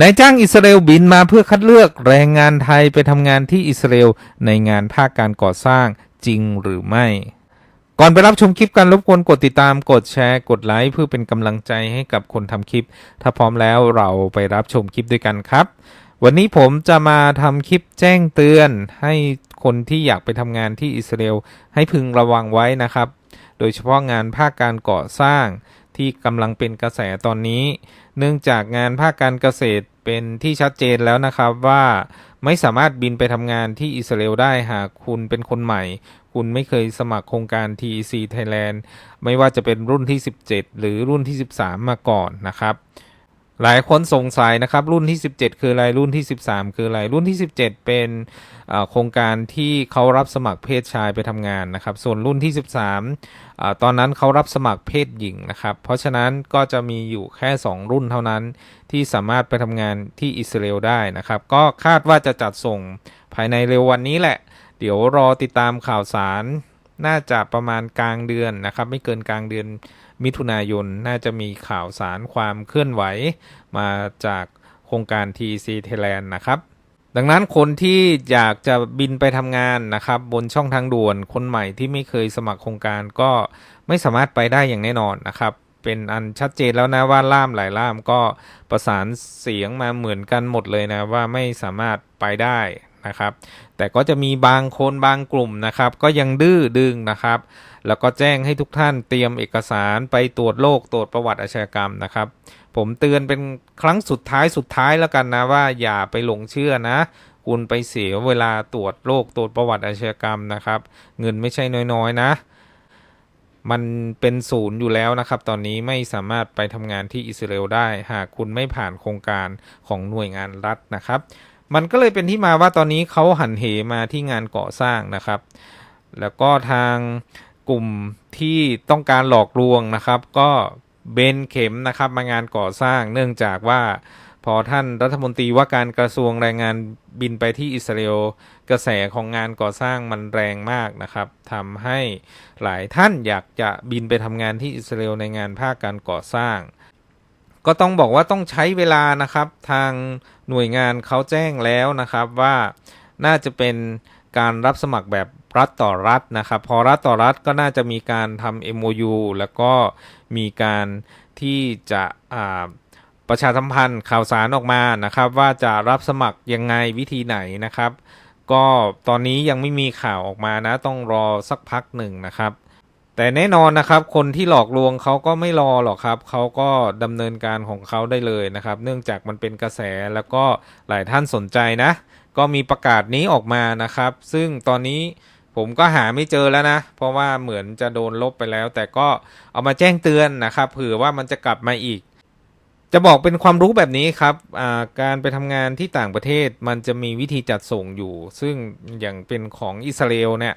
นายจ้างอิสราเอลบินมาเพื่อคัดเลือกแรงงานไทยไปทำงานที่อิสราเอลในงานภาคการก่อสร้างจริงหรือไม่ ก่อนไปรับชมคลิปกันรบกวนกดติดตามกดแชร์กดไลค์เพื่อเป็นกำลังใจให้กับคนทำคลิป ถ้าพร้อมแล้วเราไปรับชมคลิปด้วยกันครับ วันนี้ผมจะมาทำคลิปแจ้งเตือน ให้คนที่อยากไปทำงานที่อิสราเอลให้พึงระวังไว้นะครับ โดยเฉพาะงานภาคการก่อสร้าง ที่กำลังเป็นกระแสตอนนี้ เนื่องจากงานภาคการเกษตรเป็นที่ชัดเจนแล้วนะครับว่าไม่สามารถบินไปทำงานที่อิสราเอลได้หากคุณเป็นคนใหม่ คุณไม่เคยสมัครโครงการ TEC Thailand ไม่ว่าจะเป็นรุ่นที่ 17 หรือรุ่นที่ 13 มาก่อนนะครับ หลายคนสงสัยนะครับรุ่นที่ 17 คืออะไรรุ่นที่ 13 คืออะไรรุ่นที่ 17 เป็นเอ่อโครงการที่เขารับสมัครเพศชายไปทำงานนะครับ ส่วนรุ่นที่ 13อาตอนนั้นเขารับสมัครเพศหญิงนะครับ เพราะฉะนั้นก็จะมีอยู่แค่ 2 รุ่นเท่านั้นที่สามารถไปทำงานที่อิสราเอลได้นะครับ ก็คาดว่าจะจัดส่งภายในเร็ววันนี้แหละ เดี๋ยวรอติดตามข่าวสารน่าจะประมาณกลางเดือนนะครับ ไม่เกินกลางเดือน มิถุนายนน่าจะมีข่าวสารความเคลื่อนไหว มาจากโครงการ TC Thailand นะครับ ดังนั้นคนที่อยากจะบินไปทำงานนะครับ บนช่องทางด่วนคนใหม่ที่ไม่เคยสมัครโครงการก็ไม่สามารถไปได้อย่างแน่นอนนะครับเป็นอันชัดเจนแล้วนะว่าล่ามหลายล่ามก็ประสานเสียงมาเหมือนกันหมดเลยนะว่าไม่สามารถไปได้ นะครับ แต่ก็จะมีบางคนบางกลุ่มนะครับ ก็ยังดื้อดึงนะครับ แล้วก็แจ้งให้ทุกท่านเตรียมเอกสารไปตรวจโรคตรวจประวัติอาชญากรรมนะครับ ผมเตือนเป็นครั้งสุดท้ายสุดท้ายแล้วกันนะว่าอย่าไปหลงเชื่อนะคุณไปเสียเวลาตรวจโรคตรวจประวัติอาชญากรรมนะครับ เงินไม่ใช่น้อยๆนะ มันเป็นศูนย์อยู่แล้วนะครับ ตอนนี้ไม่สามารถไปทำงานที่อิสราเอลได้ หากคุณไม่ผ่านโครงการของหน่วยงานรัฐนะครับ มันก็เลยเป็นที่มาว่าตอนนี้เขาหันเหมาที่งานก่อสร้างนะครับ แล้วก็ทางกลุ่มที่ต้องการหลอกลวงนะครับ ก็เบนเข็มนะครับมางานก่อสร้าง เนื่องจากว่าพอท่านรัฐมนตรีว่าการกระทรวงแรงงานบินไปที่อิสราเอลกระแสของงานก่อสร้างมันแรงมากนะครับทำให้หลายท่านอยากจะบินไปทำงานที่อิสราเอลในงานภาคการก่อสร้าง ก็ต้องบอกว่าต้องใช้เวลานะครับ ทางหน่วยงานเขาแจ้งแล้วนะครับว่าน่าจะเป็นการรับสมัครแบบรัฐต่อรัฐนะครับ พอรัฐต่อรัฐก็น่าจะมีการทำ MOU แล้วก็มีการที่จะประชาสัมพันธ์ข่าวสารออกมานะครับ ว่าจะรับสมัครยังไงวิธีไหนนะครับ ก็ตอนนี้ยังไม่มีข่าวออกมานะ ต้องรอสักพักหนึ่งนะครับ แต่แน่นอนนะครับ คนที่หลอกลวงเขาก็ไม่รอหรอกครับ เขาก็ดำเนินการของเขาได้เลยนะครับ เนื่องจากมันเป็นกระแสแล้วก็หลายท่านสนใจนะ ก็มีประกาศนี้ออกมานะครับ ซึ่งตอนนี้ผมก็หาไม่เจอแล้วนะ เพราะว่าเหมือนจะโดนลบไปแล้ว แต่ก็เอามาแจ้งเตือนนะครับ เผื่อว่ามันจะกลับมาอีก จะบอกเป็นความรู้แบบนี้ครับาการไปทำงานที่ต่างประเทศมันจะมีวิธีจัดส่งอยู่ ซึ่งอย่างเป็นของอิสราเอลเนี่ย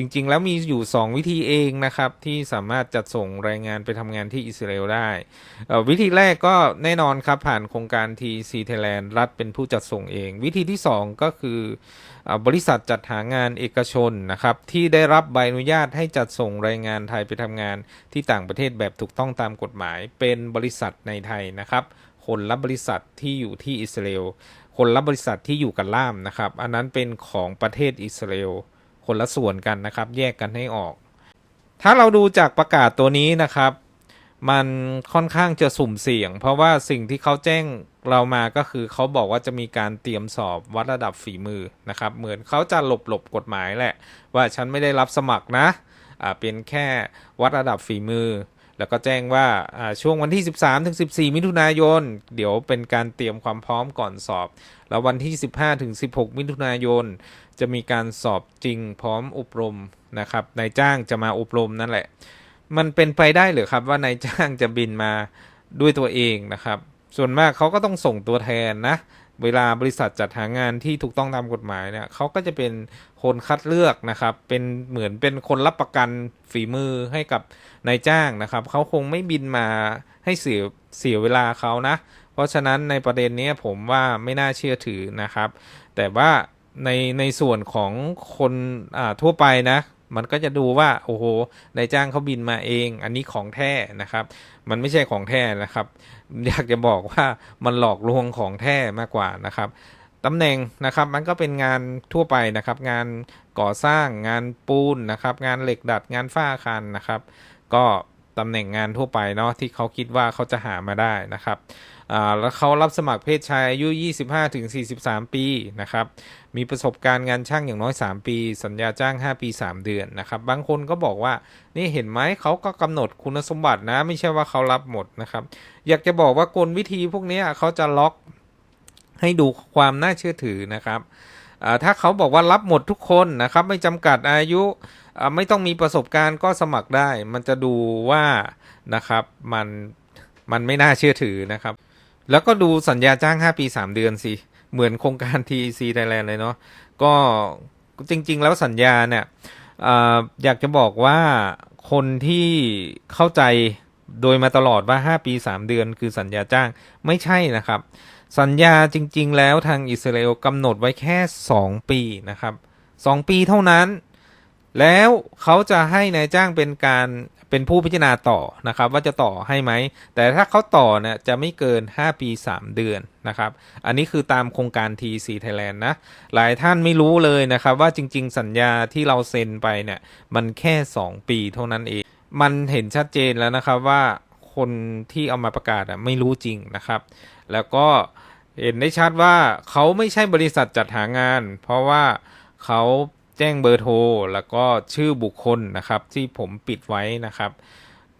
จริงๆ แล้วมีอยู่ 2 วิธีเองนะครับ ที่สามารถจัดส่งแรงงานไปทำงานที่อิสราเอลได้วิธีแรกก็แน่นอนครับ ผ่านโครงการ TC Thailand รัฐเป็นผู้จัดส่งเอง วิธีที่ 2 ก็คืออบริษัทจัดหางานเอกชนนะครับ ที่ได้รับใบอนุญาตให้จัดส่งแรงงานไทยไปทำงานที่ต่างประเทศแบบถูกต้องตามกฎหมาย เป็นบริษัทในไทยนะครับ คนละบบริษัทที่อยู่ที่อิสราเอลคนละบริษัทที่อยู่กับล่ามนะครับ อันนั้นเป็นของประเทศอิสราเอล คนละส่วนกันนะครับ แยกกันให้ออก ถ้าเราดูจากประกาศตัวนี้นะครับ มันค่อนข้างจะสุ่มเสี่ยง เพราะว่าสิ่งที่เขาแจ้งเรามาก็คือเขาบอกว่าจะมีการเตรียมสอบวัดระดับฝีมือนะครับ เหมือนเขาจะหลบหลบกฎหมายแหละ ว่าฉันไม่ได้รับสมัครนะอ่าเป็นแค่วัดระดับฝีมือ แล้วก็แจ้งว่าช่วงวันที่ 13ถึง14 มิถุนายน เดี๋ยวเป็นการเตรียมความพร้อมก่อนสอบ แล้ววันที่ 15ถึง16 มิถุนายน จะมีการสอบจริงพร้อมอบรมนะครับนายจ้างจะมาอบรมนั่นแหละ มันเป็นไปได้หรือครับว่านายจ้างจะบินมาด้วยตัวเองนะครับ ส่วนมากเขาก็ต้องส่งตัวแทนนะ เวลาบริษัทจัดหางานที่ถูกต้องตามกฎหมายเนี่ยเขาก็จะเป็นคนคัดเลือกนะครับ เป็นเหมือนเป็นคนรับประกันฝีมือให้กับนายจ้างนะครับ เขาคงไม่บินมาให้เสียเสียเวลาเขานะ เพราะฉะนั้นในประเด็นนี้ผมว่าไม่น่าเชื่อถือนะครับ แต่ว่าในในส่วนของคนทั่วไปนะมันก็จะดูว่าโอ้โหนายจ้างเขาบินมาเอง อันนี้ของแท้นะครับ มันไม่ใช่ของแท้นะครับ อยากจะบอกว่ามันหลอกลวงของแท้มากกว่านะครับตำแหน่งนะครับมันก็เป็นงานทั่วไปนะครับ งานก่อสร้างงานปูนนะครับ งานเหล็กดัดงานฝ้าอาคารนะครับ ก็ ตำแหน่งงานทั่วไปเนาะที่เขาคิดว่าเขาจะหามาได้นะครับแล้วเขารับสมัครเพศชายอายุ 25-43 ปีนะครับ มีประสบการณ์งานช่างอย่างน้อย 3 ปี สัญญาจ้าง 5 ปี 3 เดือนนะครับ บางคนก็บอกว่า นี่เห็นไหมเขาก็กำหนดคุณสมบัตินะ ไม่ใช่ว่าเขารับหมดนะครับ อยากจะบอกว่ากลวิธีพวกนี้เขาจะล็อกให้ดูความน่าเชื่อถือนะครับ ถ้าเขาบอกว่ารับหมดทุกคนนะครับ ไม่จำกัดอายุไม่ต้องมีประสบการณ์ก็สมัครได้ มันจะดูว่านะครับมันมันไม่น่าเชื่อถือนะครับ แล้วก็ดูสัญญาจ้าง 5 ปี 3 เดือนสิ เหมือนโครงการ TEC Thailand เลยเนาะก็จริง ๆ แล้วสัญญาเนี่ยออยากจะบอกว่าคนที่เข้าใจ โดยมาตลอดว่า 5 ปี 3 เดือนคือสัญญาจ้างไม่ใช่นะครับ สัญญาจริง ๆ แล้วทางอิสราเอลกำหนดไว้แค่ 2 ปีนะครับ 2 ปีเท่านั้น แล้วเขาจะให้นายจ้างเป็นการเป็นผู้พิจารณาต่อนะครับ ว่าจะต่อให้ไหม แต่ถ้าเขาต่อเนี่ยจะไม่เกิน 5 ปี 3 เดือนนะครับ อันนี้คือตามโครงการ TC Thailand นะ หลายท่านไม่รู้เลยนะครับ ว่าจริง ๆ สัญญาที่เราเซ็นไปเนี่ยมันแค่ 2 ปีเท่านั้นเอง มันเห็นชัดเจนแล้วนะครับว่าคนที่เอามาประกาศอะไม่รู้จริงนะครับ แล้วก็เห็นได้ชัดว่าเขาไม่ใช่บริษัทจัดหางาน เพราะว่าเขาแจ้งเบอร์โทร แล้วก็ชื่อบุคคลนะครับ ที่ผมปิดไว้นะครับ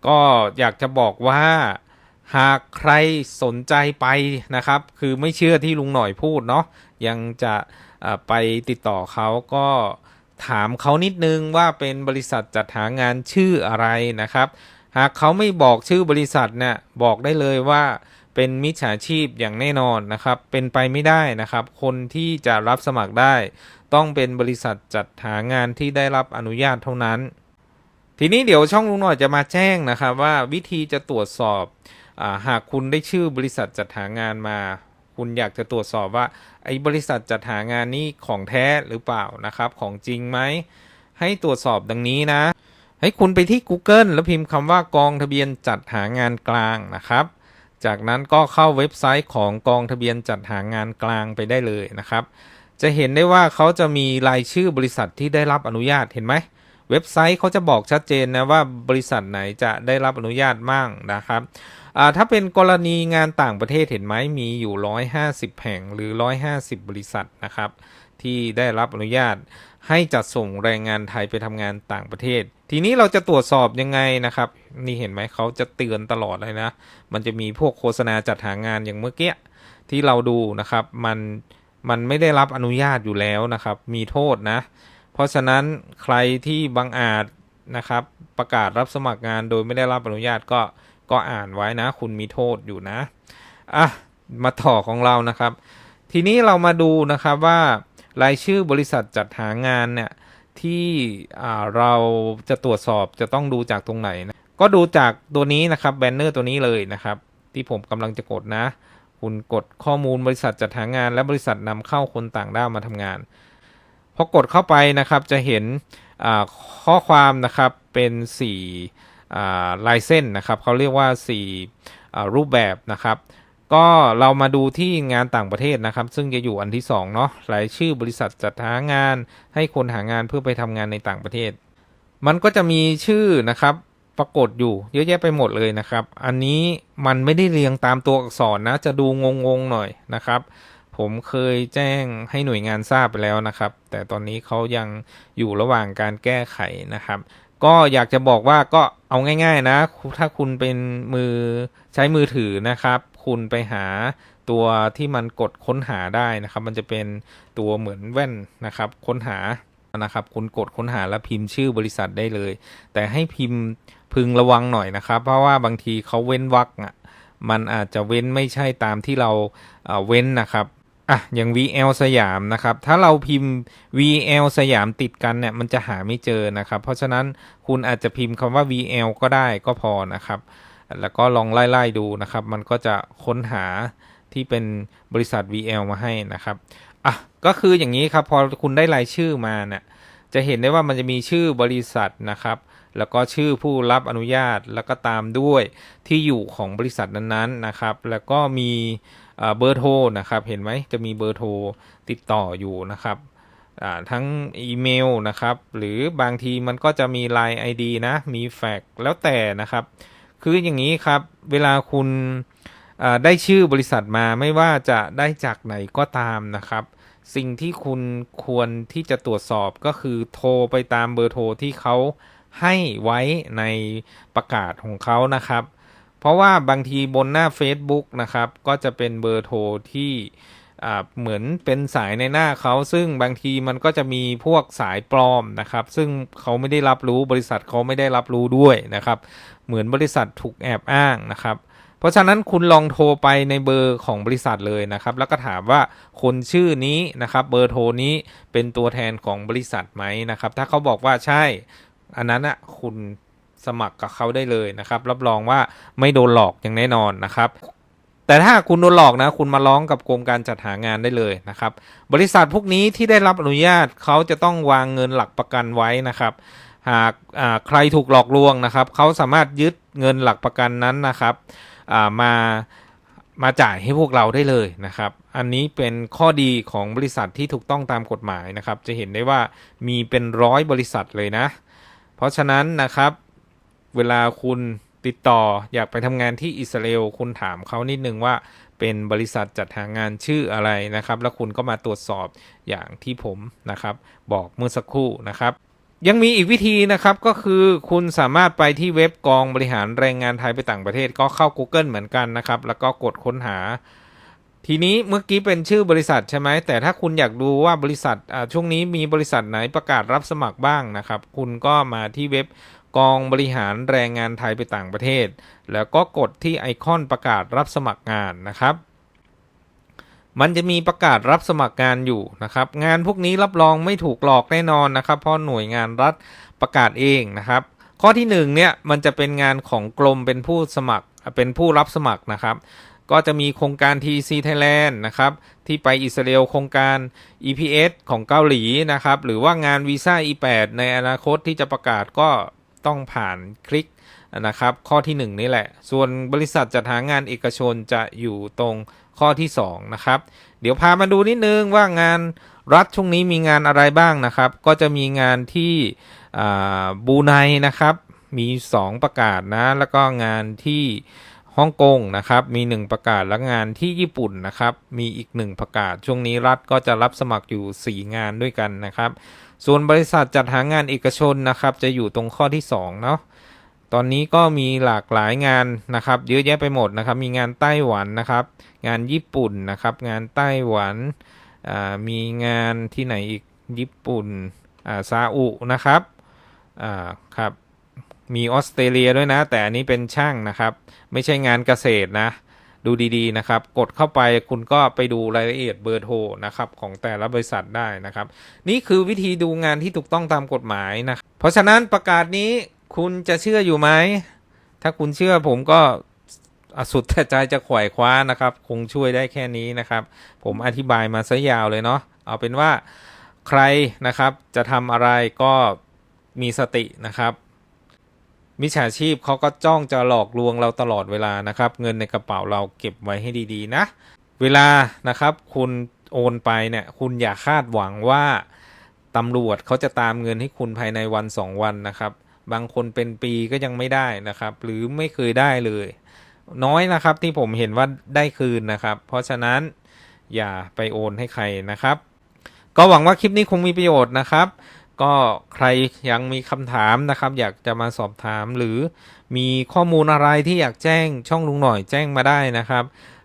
ก็อยากจะบอกว่าหากใครสนใจไปนะครับ คือไม่เชื่อที่ลุงหน่อยพูดเนาะยังจะไปติดต่อเขาก็ ถามเขานิดนึงว่าเป็นบริษัทจัดหางานชื่ออะไรนะครับ หากเขาไม่บอกชื่อบริษัทเนี่ยบอกได้เลยว่าเป็นมิจฉาชีพอย่างแน่นอนนะครับ เป็นไปไม่ได้นะครับ คนที่จะรับสมัครได้ ต้องเป็นบริษัทจัดหางานที่ได้รับอนุญาตเท่านั้น ทีนี้เดี๋ยวช่องลุงหน่อยจะมาแจ้งนะครับว่าวิธีจะตรวจสอบอาหากคุณได้ชื่อบริษัทจัดหางานมา คุณอยากจะตรวจสอบว่าไอ้บริษัทจัดหางานนี้ของแท้หรือเปล่านะครับ ของจริงไหม ให้ตรวจสอบดังนี้นะ ให้คุณไปที่ Google แล้วพิมพ์คำว่ากองทะเบียนจัดหางานกลางนะครับ จากนั้นก็เข้าเว็บไซต์ของกองทะเบียนจัดหางานกลางไปได้เลยนะครับ จะเห็นได้ว่าเขาจะมีรายชื่อบริษัทที่ได้รับอนุญาตเห็นไหมเว็บไซต์เขาจะบอกชัดเจนนะว่าบริษัทไหนจะได้รับอนุญาตมั่งนะครับ ถ้าเป็นกรณีงานต่างประเทศเห็นไหมมีอยู่ 150 แห่งหรือ 150 บริษัทนะครับ ที่ได้รับอนุญาตให้จัดส่งแรงงานไทยไปทำงานต่างประเทศ ทีนี้เราจะตรวจสอบยังไงนะครับ นี่เห็นไหมเขาจะเตือนตลอดเลยนะ มันจะมีพวกโฆษณาจัดหางานอย่างเมื่อกี้ที่เราดูนะครับ มันมันไม่ได้รับอนุญาตอยู่แล้วนะครับ มีโทษนะ เพราะฉะนั้นใครที่บังอาจนะครับ ประกาศรับสมัครงานโดยไม่ได้รับอนุญาตก็ ก็อ่านไว้นะ คุณมีโทษอยู่นะอะมาต่อของเรานะครับ ทีนี้เรามาดูนะครับว่ารายชื่อบริษัทจัดหางานเนี่ยที่เราจะตรวจสอบจะต้องดูจากตรงไหนนะก็ดูจากตัวนี้นะครับแบนเนอร์ตัวนี้เลยนะครับ ที่ผมกำลังจะกดนะ คุณกดข้อมูลบริษัทจัดหางาน และบริษัทนำเข้าคนต่างด้าวมาทำงานพอกดเข้าไปนะครับจะเห็นข้อความนะครับเป็น4อ่า ลายเส้นนะครับเขาเรียกว่า4อ่รูปแบบนะครับ ก็เรามาดูที่งานต่างประเทศนะครับ ซึ่งจะอยู่อันที่2เนาะรายชื่อบริษัทจัดหางาน ให้คนหางานเพื่อไปทำงานในต่างประเทศ มันก็จะมีชื่อนะครับปรากฏอยู่เยอะแยะไปหมดเลยนะครับ อันนี้มันไม่ได้เรียงตามตัวอักษรนะ จะดูงงๆหน่อยนะครับ ผมเคยแจ้งให้หน่วยงานทราบไปแล้วนะครับ แต่ตอนนี้เขายังอยู่ระหว่างการแก้ไขนะครับ ก็อยากจะบอกว่าก็ เอาง่าย ๆ นะ ถ้าคุณเป็นมือใช้มือถือนะครับ คุณไปหาตัวที่มันกดค้นหาได้นะครับ มันจะเป็นตัวเหมือนแว่นนะครับ ค้นหานะครับ คุณกดค้นหาแล้วพิมพ์ชื่อบริษัทได้เลย แต่ให้พิมพ์พึงระวังหน่อยนะครับ เพราะว่าบางทีเขาเว้นวรรคอะมันอาจจะเว้นไม่ใช่ตามที่เราเอ่อเว้นนะครับ อะอย่าง VL สยามนะครับ ถ้าเราพิมพ์ VL สยามติดกันเนี่ยมันจะหาไม่เจอนะครับ เพราะฉะนั้นคุณอาจจะพิมพ์คำว่า VL ก็ได้ก็พอนะครับ แล้วก็ลองไล่ๆดูนะครับ มันก็จะค้นหาที่เป็นบริษัท VL มาให้นะครับอะก็คืออย่างนี้ครับ พอคุณได้รายชื่อมาเนี่ยจะเห็นได้ว่ามันจะมีชื่อบริษัทนะครับ แล้วก็ชื่อผู้รับอนุญาตแล้วก็ตามด้วยที่อยู่ของบริษัทนั้นๆนะครับ แล้วก็มี เบอร์โทรนะครับ เห็นไหมจะมีเบอร์โทรติดต่ออยู่นะครับทั้งอีเมลนะครับ หรือบางทีมันก็จะมี Line ID นะ มีแฟกซ์แล้วแต่นะครับ คืออย่างนี้ครับ เวลาคุณได้ชื่อบริษัทมาไม่ว่าจะได้จากไหนก็ตามนะครับ สิ่งที่คุณควรที่จะตรวจสอบก็คือโทรไปตามเบอร์โทรที่เขาให้ไว้ในประกาศของเขานะครับ เพราะว่าบางทีบนหน้า Facebook นะครับ ก็จะเป็นเบอร์โทรที่เหมือนเป็นสายในหน้าเขาซึ่งบางทีมันก็จะมีพวกสายปลอมนะครับ ซึ่งเขาไม่ได้รับรู้บริษัทเขาไม่ได้รับรู้ด้วยนะครับ เหมือนบริษัทถูกแอบอ้างนะครับ เพราะฉะนั้นคุณลองโทรไปในเบอร์ของบริษัทเลยนะครับ แล้วก็ถามว่าคนชื่อนี้นะครับ เบอร์โทรนี้เป็นตัวแทนของบริษัทไหมนะครับ ถ้าเขาบอกว่าใช่ อันนั้นอะคุณ สมัครกับเขาได้เลยนะครับ รับรองว่าไม่โดนหลอกอย่างแน่นอนนะครับแต่ถ้าคุณโดนหลอกนะคุณมาร้องกับกรมการจัดหางานได้เลยนะครับ บริษัทพวกนี้ที่ได้รับอนุญาตเขาจะต้องวางเงินหลักประกันไว้นะครับ หากใครถูกหลอกลวงนะครับเขาสามารถยึดเงินหลักประกันนั้นนะครับามามาจ่ายให้พวกเราได้เลยนะครับ อันนี้เป็นข้อดีของบริษัทที่ถูกต้องตามกฎหมายนะครับ จะเห็นได้ว่ามีเป็นร้อยบริษัทเลยนะ เพราะฉะนั้นนะครับ เวลาคุณติดต่ออยากไปทำงานที่อิสราเอลคุณถามเขานิดนึงว่าเป็นบริษัทจัดหางานชื่ออะไรนะครับ แล้วคุณก็มาตรวจสอบอย่างที่ผมนะครับ บอกเมื่อสักครู่นะครับ ยังมีอีกวิธีนะครับก็คือคุณสามารถไปที่เว็บกองบริหารแรงงานไทยไปต่างประเทศก็เข้า Google เหมือนกันนะครับ แล้วก็กดค้นหา ทีนี้เมื่อกี้เป็นชื่อบริษัทใช่ไหมแต่ถ้าคุณอยากดูว่าบริษัทช่วงนี้มีบริษัทไหนประกาศรับสมัครบ้างนะครับ คุณก็มาที่เว็บ กองบริหารแรงงานไทยไปต่างประเทศ แล้วก็กดที่ไอคอนประกาศรับสมัครงานนะครับ มันจะมีประกาศรับสมัครงานอยู่นะครับ งานพวกนี้รับรองไม่ถูกหลอกแน่นอนนะครับ เพราะหน่วยงานรัฐประกาศเองนะครับ ข้อที่หนึ่งเนี่ยมันจะเป็นงานของกรมเป็นผู้สมัครเป็นผู้รับสมัครนะครับก็จะมีโครงการ TC Thailand นะครับ ที่ไปอิสราเอลโครงการ EPS ของเกาหลีนะครับ หรือว่างานวีซ่า E8 ในอนาคตที่จะประกาศก็ ต้องผ่านคลิกนะครับ ข้อที่ 1 นี่แหละ ส่วนบริษัทจัดหางานเอกชนจะอยู่ตรงข้อที่ 2 นะครับ เดี๋ยวพามาดูนิดนึงว่างานรัฐช่วงนี้มีงานอะไรบ้างนะครับ ก็จะมีงานที่บูไนนะครับ มี 2 ประกาศนะ แล้วก็งานที่ฮ่องกงนะครับ มี 1 ประกาศและงานที่ญี่ปุ่นนะครับ มีอีก 1 ประกาศช่วงนี้รัฐก็จะรับสมัครอยู่ 4 งานด้วยกันนะครับ ส่วนบริษัทจัดหางานเอกชนนะครับ จะอยู่ตรงข้อที่2เนาะตอนนี้ก็มีหลากหลายงานนะครับเยอะแยะไปหมดนะครับ มีงานไต้หวันนะครับ งานญี่ปุ่นนะครับ งานไต้หวันมีงานที่ไหนอีกญี่ปุ่นาซาอุนะครับครับมีออสเตรเลียด้วยนะ แต่อันนี้เป็นช่างนะครับ ไม่ใช่งานเกษตรนะ ดูดีๆนะครับ กดเข้าไปคุณก็ไปดูรายละเอียดเบอร์โทรนะครับของแต่ละบริษัทได้นะครับ นี่คือวิธีดูงานที่ถูกต้องตามกฎหมายนะเพราะฉะนั้นประกาศนี้คุณจะเชื่ออยู่ไหมถ้าคุณเชื่อผมก็สุดแต่ใจจะขวายคว้านะครับ คงช่วยได้แค่นี้นะครับ ผมอธิบายมาซะยาวเลยเนาะเอาเป็นว่าใครนะครับจะทำอะไรก็มีสตินะครับ มิจฉาชีพเขาก็จ้องจะหลอกลวงเราตลอดเวลานะครับ เงินในกระเป๋าเราเก็บไว้ให้ดีๆนะ เวลานะครับ คุณโอนไปเนี่ย คุณอย่าคาดหวังว่าตำรวจเขาจะตามเงินให้คุณภายในวันสองวันนะครับ บางคนเป็นปีก็ยังไม่ได้นะครับ หรือไม่เคยได้เลย น้อยนะครับที่ผมเห็นว่าได้คืนนะครับ เพราะฉะนั้นอย่าไปโอนให้ใครนะครับ ก็หวังว่าคลิปนี้คงมีประโยชน์นะครับ ก็ใครยังมีคำถามนะครับ อยากจะมาสอบถามหรือมีข้อมูลอะไรที่อยากแจ้งช่องลุงหน่อยแจ้งมาได้นะครับ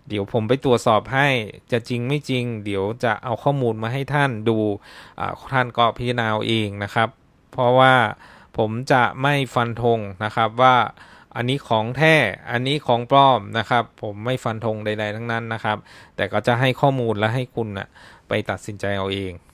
เดี๋ยวผมไปตรวจสอบให้จะจริงไม่จริง เดี๋ยวจะเอาข้อมูลมาให้ท่านดูท่านก็พิจารณาเอาเองนะครับ เพราะว่าผมจะไม่ฟันธงนะครับว่าอันนี้ของแท้ อันนี้ของปลอมนะครับ ผมไม่ฟันธงใด ๆ ทั้งนั้นนะครับ แต่ก็จะให้ข้อมูลและให้คุณนะไปตัดสินใจเอาเอง